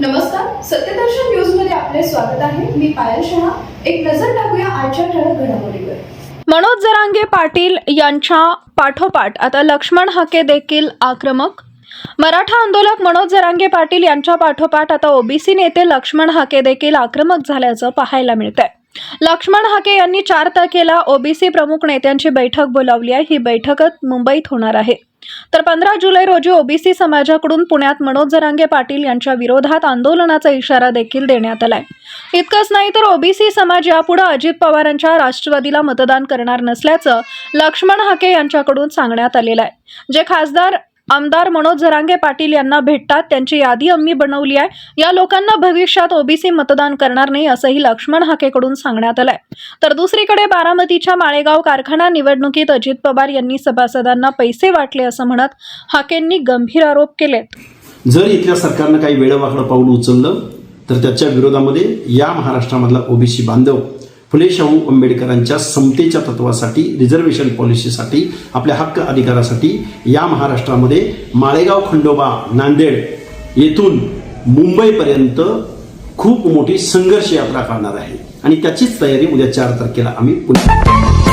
नमस्कार सत्यदर्शन न्यूजमध्ये आपले स्वागत आहे. मी पायल शहा. एक नजर टाकूया आजच्या ठळक घडामोडीवर. मनोज जरांगे पाटील यांच्या पाठोपाठ आता लक्ष्मण हाके देखील आक्रमक? मराठा आंदोलक मनोज जरांगे पाटील यांच्या पाठोपाठ आता ओबीसी नेते लक्ष्मण हाके देखील आक्रमक झाल्याचं पाहायला मिळतंय. लक्ष्मण हाके यांनी चार तारखेला ओबीसी प्रमुख नेत्यांची बैठक बोलावली आहे. ही बैठकच मुंबईत होणार आहे. तर पंधरा जुलै रोजी ओबीसी समाजाकडून पुण्यात मनोज जरांगे पाटील यांच्या विरोधात आंदोलनाचा इशारा देखील देण्यात आलाय. इतकंच नाही तर ओबीसी समाज यापुढे अजित पवारांच्या राष्ट्रवादीला मतदान करणार नसल्याचं लक्ष्मण हाके यांच्याकडून सांगण्यात आलेलं आहे. जे खासदार आमदार मनोज जरांगे पाटील यांना भेटतात. त्यांची यादी आम्ही बनवली आहे. या लोकांना भविष्यात ओबीसी मतदान करणार नाही असंही लक्ष्मण हाकेकडून सांगण्यात आलंय. तर दुसरीकडे बारामतीच्या माळेगाव कारखाना निवडणुकीत अजित पवार यांनी सभासदांना पैसे वाटले असं म्हणत हाकेंनी गंभीर आरोप केलेत. जर इथल्या सरकारनं काही वेळवाकडं पाऊल उचललं तर त्याच्या विरोधामध्ये या महाराष्ट्रामधला ओबीसी बांधव फुले शाहू आंबेडकरांच्या समतेच्या तत्वासाठी रिझर्वेशन पॉलिसीसाठी आपल्या हक्क अधिकारासाठी या महाराष्ट्रामध्ये माळेगाव खंडोबा नांदेड येथून मुंबईपर्यंत खूप मोठी संघर्ष यात्रा करणार आहे. आणि त्याचीच तयारी उद्या चार तारखेला आम्ही पुन्हा